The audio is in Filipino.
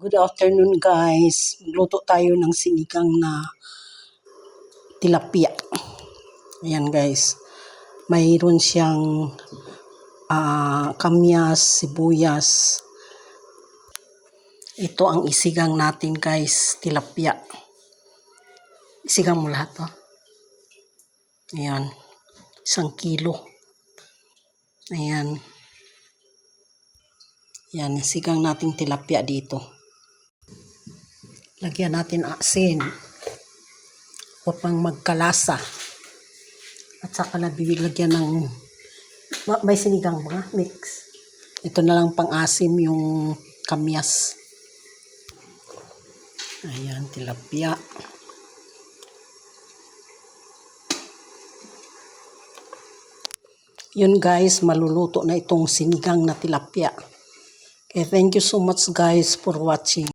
Good afternoon guys. Luto tayo ng sinigang na tilapia. Ayan guys. Mayroon siyang ah, kamyas, sibuyas. Ito ang isigang natin guys, tilapia. Isigang mo lahat to. Ayan. Isang kilo. Ayan. Yan, sigang nating tilapia dito. Lagyan natin asin upang magkalasa. At saka na bibigyan ng ma- may sinigang ba? Mix. Ito na lang pang-asim yung kamyas. Ayan, tilapia. Yun guys, maluluto na itong sinigang na tilapia. Okay, thank you so much guys for watching.